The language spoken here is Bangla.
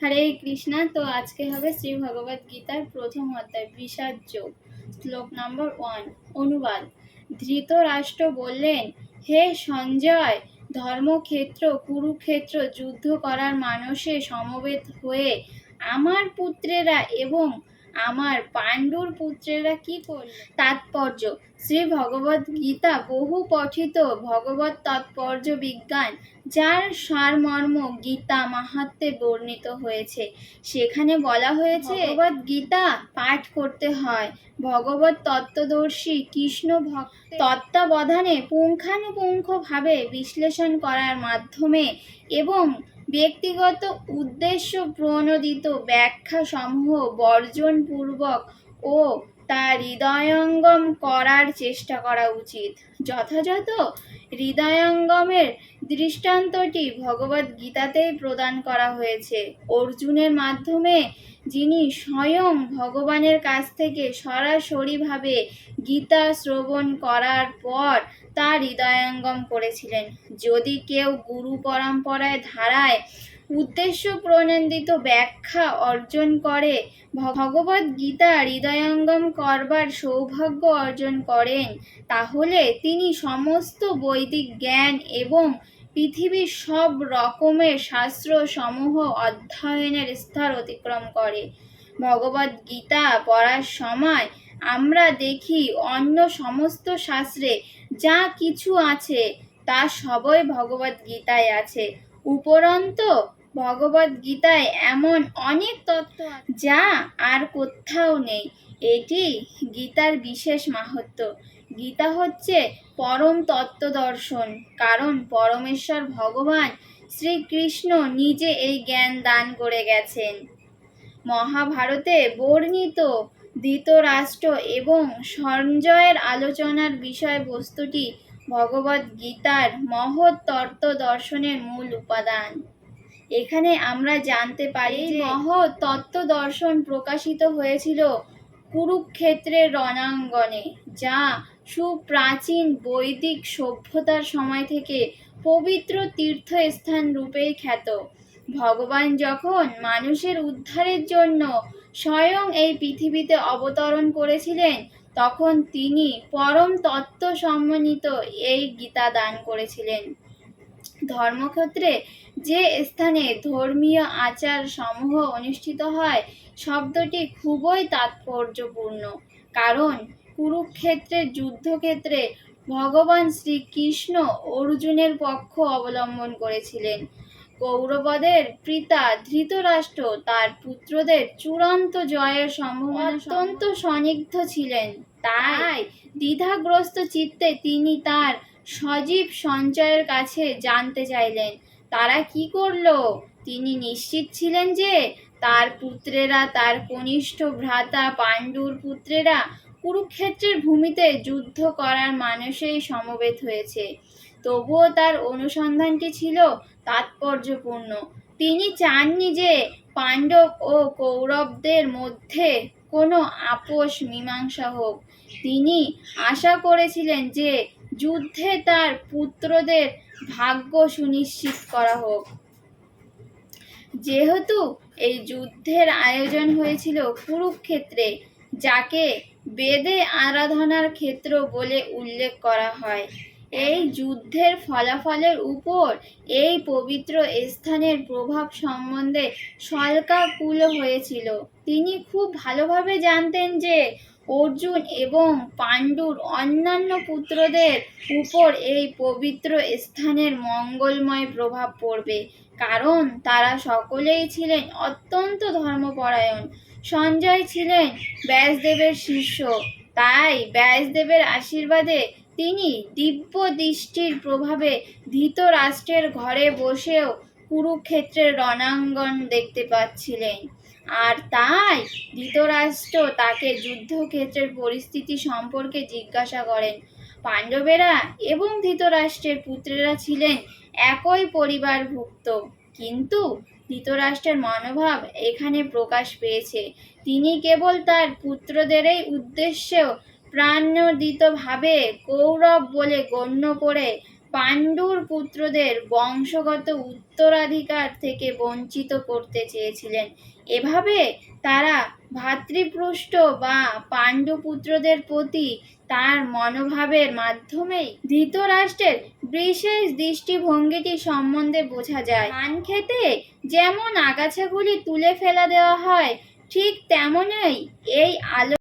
হরে কৃষ্ণা, তো আজকে হবে শ্রী ভগবদ গীতার প্রথম অধ্যায়, বিষাদ যোগ, শ্লোক নম্বর ওয়ান, অনুবাদ। ধৃতরাষ্ট্র বললেন, হে সঞ্জয়, ধর্মক্ষেত্র, কুরুক্ষেত্র যুদ্ধ করার মানসে সমবেত হয়ে আমার পুত্রেরা এবং আমার পাণ্ডুর পুত্রেরা কি করল তাৎপর্য? শ্রী ভগবদ গীতা বহু পঠিত ভগবত তাৎপর্য বিজ্ঞান, যার সারমর্ম গীতা মাহাত্মে বর্ণিত হয়েছে। সেখানে বলা হয়েছে ভগবদ গীতা পাঠ করতে হয়। ভগবত তত্ত্বদর্শী কৃষ্ণ ভক্ত তত্ত্বাবধানে পুঙ্খানুপুঙ্খভাবে বিশ্লেষণ করার মাধ্যমে এবং ব্যক্তিগত উদ্দেশ্য প্রণোদিত ব্যাখ্যা সমূহ বর্জনপূর্বক ও তা হৃদয়ঙ্গম করার চেষ্টা করা উচিত। যথাযথ হৃদয়ঙ্গমের দৃষ্টান্তটি ভগবদ গীতাতেই প্রদান করা হয়েছে। অর্জুনের মাধ্যমে যিনি স্বয়ং ভগবানের কাছ থেকে সরাসরিভাবে গীতা শ্রবণ করার পর তা হৃদয়ঙ্গম করেছিলেন। যদি কেউ গুরু পরম্পরায় ধারায় উদ্দেশ্য প্রণন্দিত ব্যাখ্যা অর্জন করে। ভগবদ গীতা হৃদয়ঙ্গম করবার সৌভাগ্য অর্জন করেন। তাহলে তিনি সমস্ত বৈদিক জ্ঞান এবং পৃথিবীর সব রকমের শাস্ত্র সমূহ অধ্যয়নের স্তর অতিক্রম করে। ভগবদ গীতা পড়ার সময় আমরা দেখি অন্য সমস্ত শাস্ত্রে যা কিছু আছে, তা সবই ভগবদ গীতায় আছে। উপরন্ত ভগবদ গীতায় এমন অনেক তত্ত্ব যা আর কোথাও নেই। এটি গীতার বিশেষ মাহাত্ম্য। গীতা হচ্ছে পরম তত্ত্ব দর্শন, কারণ পরমেশ্বর ভগবান শ্রীকৃষ্ণ নিজে এই জ্ঞান দান করে গেছেন। মহাভারতে বর্ণিত ধৃতরাষ্ট্র এবং সঞ্জয়ের আলোচনার বিষয়বস্তুটি ভগবদ গীতার মহৎ তত্ত্ব দর্শনের মূল উপাদান। এখানে আমরা জানতে পারি যে মহৎ তত্ত্ব দর্শন প্রকাশিত হয়েছিল কুরুক্ষেত্রের রণাঙ্গনে যা সুপ্রাচীন বৈদিক সভ্যতার সময় থেকে পবিত্র তীর্থস্থান রূপেই খ্যাত। ভগবান যখন মানুষের উদ্ধারের জন্য স্বয়ং এই পৃথিবীতে অবতরণ করেছিলেন তখন তিনি পরম তত্ত্ব সম্মানিত এই গীতা দান করেছিলেন। ধর্মক্ষেত্রে যে স্থানে ধর্মীয় আচার সমূহ অনুষ্ঠিত হয়, শব্দটি খুবই তাৎপর্যপূর্ণ। কারণ, কুরুক্ষেত্রের যুদ্ধক্ষেত্রে ভগবান শ্রীকৃষ্ণ অর্জুনের পক্ষ অবলম্বন করেছিলেন। কৌরবদের পিতা ধৃতরাষ্ট্র, তার পুত্রদের চূড়ান্ত জয়ের সম্ভাবনা অত্যন্ত সন্নিগ্ধ ছিলেন। তাই দ্বিধাগ্রস্ত চিত্তে তিনি তার সজীব সঞ্চয়ের কাছে জানতে চাইলেন। তারা কি করল? তিনি নিশ্চিত ছিলেন যে তার পুত্রেরা, তার কনিষ্ঠ ভ্রাতা পাণ্ডুর পুত্রেরা কুরুক্ষেত্রের ভূমিতে যুদ্ধ করার মানুষেই সমবেত হয়েছে। তবুও তার অনুসন্ধানটি ছিল তাৎপর্যপূর্ণ। তিনি চাননি যে পাণ্ডব ও কৌরবদের মধ্যে কোনো আপোষ মীমাংসা হোক। তিনি আশা করেছিলেন যে যুদ্ধে তার পুত্রদের ভাগ্য সুনিশ্চিত করা হোক। যেহেতু এই যুদ্ধের আয়োজন হয়েছিল কুরুক্ষেত্রে, যাকে বেদে আরাধনার ক্ষেত্র বলে উল্লেখ করা হয়, এই যুদ্ধের ফলাফলের উপর এই পবিত্র স্থানের প্রভাব সম্বন্ধে শল্কাকুল হয়েছিল। তিনি খুব ভালোভাবে জানতেন যে অর্জুন এবং পাণ্ডুর অন্যান্য পুত্রদের উপর এই পবিত্র স্থানের মঙ্গলময় প্রভাব পড়বে। কারণ তারা সকলেই ছিলেন অত্যন্ত ধর্মপরায়ণ। সঞ্জয় ছিলেন ব্যাসদেবের শিষ্য। তাই ব্যাসদেবের আশীর্বাদে তিনি দিব্য দৃষ্টির প্রভাবে ধৃতরাষ্ট্রের ঘরে বসেও কুরুক্ষেত্রের রণাঙ্গন দেখতে পাচ্ছিলেন। আর তাই ধৃতরাষ্ট্র তাকে যুদ্ধক্ষেত্রের পরিস্থিতি সম্পর্কে জিজ্ঞাসা করেন। পাণ্ডবেরা এবং ধৃতরাষ্ট্রের পুত্রেরা ছিলেন একই পরিবারভুক্ত। কিন্তু ধৃতরাষ্ট্রের মনোভাব এখানে প্রকাশ পেয়েছে। তিনি কেবল তার পুত্রদেরই উদ্দেশ্যেও প্রাণোদিতভাবে কৌরব বলে গণ্য করে পাণ্ডুর পুত্রদের বংশগত উত্তরাধিকার থেকে বঞ্চিত করতে চেয়েছিলেন। এভাবে তারা ভাতৃপৃষ্ঠ বা পাণ্ডু পুত্রদের প্রতি তার মনোভাবের মাধ্যমেই ধৃতরাষ্ট্রের বিশেষ দৃষ্টিভঙ্গিটি সম্বন্ধে বোঝা যায়। ধান খেতে যেমন আগাছাগুলি তুলে ফেলা দেওয়া হয়, ঠিক তেমনই এই আলো